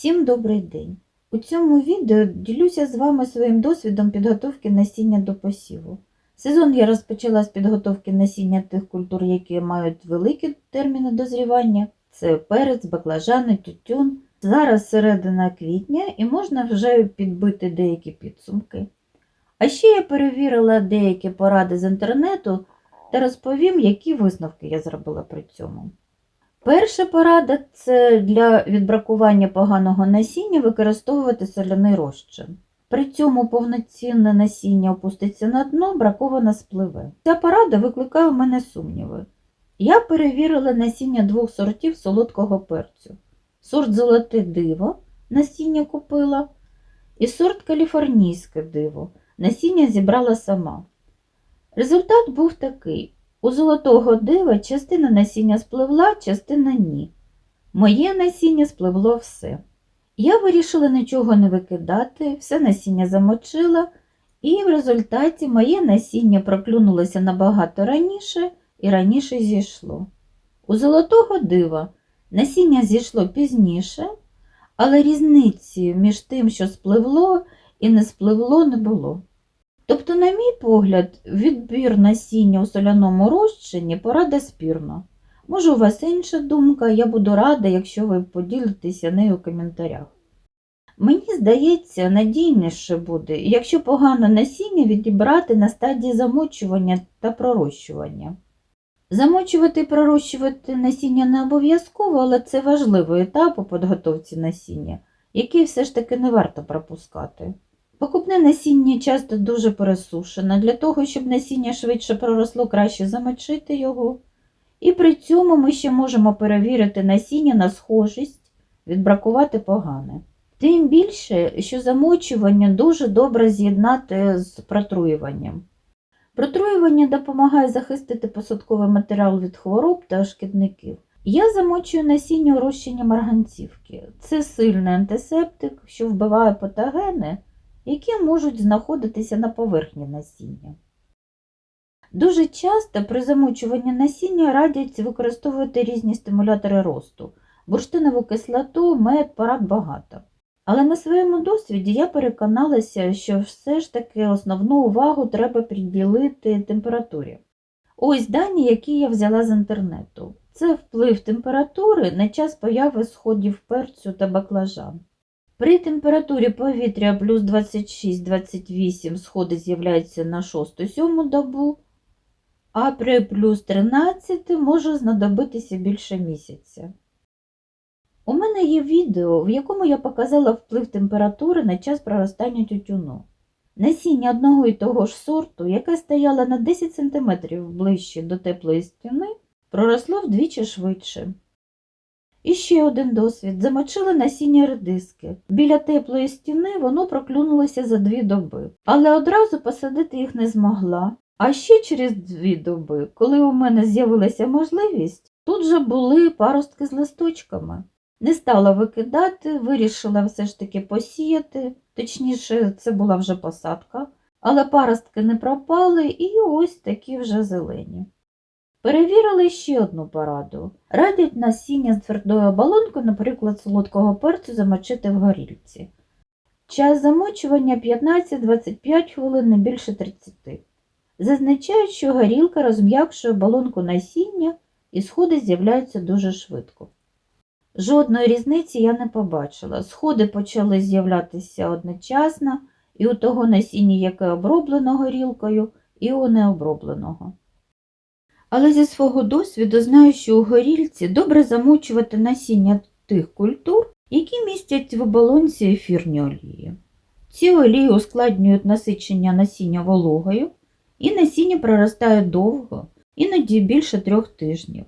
Всім добрий день! У цьому відео ділюся з вами своїм досвідом підготовки насіння до посіву. Сезон я розпочала з підготовки насіння тих культур, які мають великі терміни дозрівання. Це перець, баклажани, тютюн. Зараз середина квітня і можна вже підбити деякі підсумки. А ще я перевірила деякі поради з інтернету та розповім, які висновки я зробила при цьому. Перша порада це для відбракування поганого насіння використовувати соляний розчин. При цьому повноцінне насіння опуститься на дно, бракована спливе. Ця порада викликає у мене сумніви. Я перевірила насіння двох сортів солодкого перцю. Сорт золоте диво насіння купила, і сорт каліфорнійське диво. Насіння зібрала сама. Результат був такий. У золотого дива частина насіння спливла, частина ні. Моє насіння спливло все. Я вирішила нічого не викидати, все насіння замочила, і в результаті моє насіння проклюнулося набагато раніше і раніше зійшло. У золотого дива насіння зійшло пізніше, але різниці між тим, що спливло і не спливло, не було. Тобто, на мій погляд, відбір насіння у соляному розчині порада спірна. Може, у вас інша думка, я буду рада, якщо ви поділитеся нею у коментарях. Мені здається, надійніше буде, якщо погане насіння відібрати на стадії замочування та пророщування. Замочувати і пророщувати насіння не обов'язково, але це важливий етап у підготовці насіння, який все ж таки не варто пропускати. Покупне насіння часто дуже пересушене. Для того, щоб насіння швидше проросло, краще замочити його. І при цьому ми ще можемо перевірити насіння на схожість, відбракувати погане. Тим більше, що замочування дуже добре з'єднати з протруюванням. Протруювання допомагає захистити посадковий матеріал від хвороб та шкідників. Я замочую насіння у розчині марганцівки. Це сильний антисептик, що вбиває патогени які можуть знаходитися на поверхні насіння. Дуже часто при замочуванні насіння радять використовувати різні стимулятори росту, бурштинову кислоту, мед, парад багато. Але на своєму досвіді я переконалася, що все ж таки основну увагу треба приділити температурі. Ось дані, які я взяла з інтернету. Це вплив температури на час появи сходів перцю та баклажан. При температурі повітря плюс 26-28 сходи з'являються на 6-7 добу, а при плюс 13 може знадобитися більше місяця. У мене є відео, в якому я показала вплив температури на час проростання тютюну. Насіння одного і того ж сорту, яке стояло на 10 см ближче до теплої стіни, проросло вдвічі швидше. І ще один досвід. Замочили насіння редиски. Біля теплої стіни воно проклюнулося за дві доби, але одразу посадити їх не змогла. А ще через дві доби, коли у мене з'явилася можливість, тут же були паростки з листочками. Не стала викидати, вирішила все ж таки посіяти, точніше, це була вже посадка, але паростки не пропали і ось такі вже зелені. Перевірили ще одну пораду. Радять насіння з твердою оболонкою, наприклад, солодкого перцю замочити в горілці. Час замочування 15-25 хвилин, не більше 30. Зазначають, що горілка розм'якшує оболонку насіння і сходи з'являються дуже швидко. Жодної різниці я не побачила. Сходи почали з'являтися одночасно і у того насіння, яке оброблено горілкою, і у необробленого. Але зі свого досвіду знаю, що у горільці добре замочувати насіння тих культур, які містять в оболонці ефірні олії. Ці олії ускладнюють насичення насіння вологою, і насіння проростає довго, іноді більше трьох тижнів.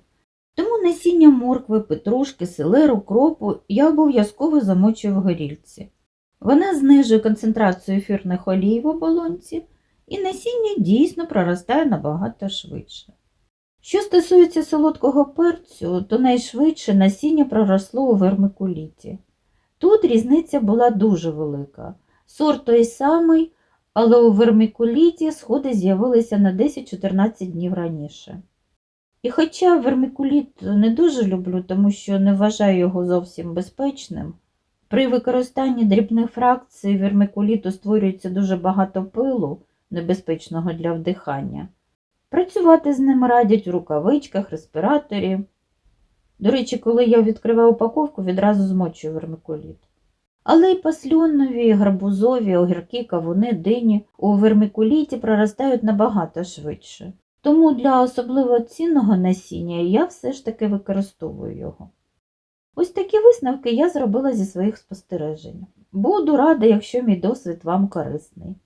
Тому насіння моркви, петрушки, селеру, кропу я обов'язково замочую в горільці. Вона знижує концентрацію ефірних олій в оболонці, і насіння дійсно проростає набагато швидше. Що стосується солодкого перцю, то найшвидше насіння проросло у вермикуліті. Тут різниця була дуже велика. Сорт той самий, але у вермикуліті сходи з'явилися на 10-14 днів раніше. І хоча вермикуліт не дуже люблю, тому що не вважаю його зовсім безпечним, При використанні дрібних фракцій вермикуліту створюється дуже багато пилу, небезпечного для вдихання. Працювати з ним радять в рукавичках, респіраторі. До речі, коли я відкриваю упаковку, відразу змочую вермикуліт. Але й пасльонові, гарбузові, огірки, кавуни, дині у вермикуліті проростають набагато швидше. Тому для особливо цінного насіння я все ж таки використовую його. Ось такі висновки я зробила зі своїх спостережень. Буду рада, якщо мій досвід вам корисний.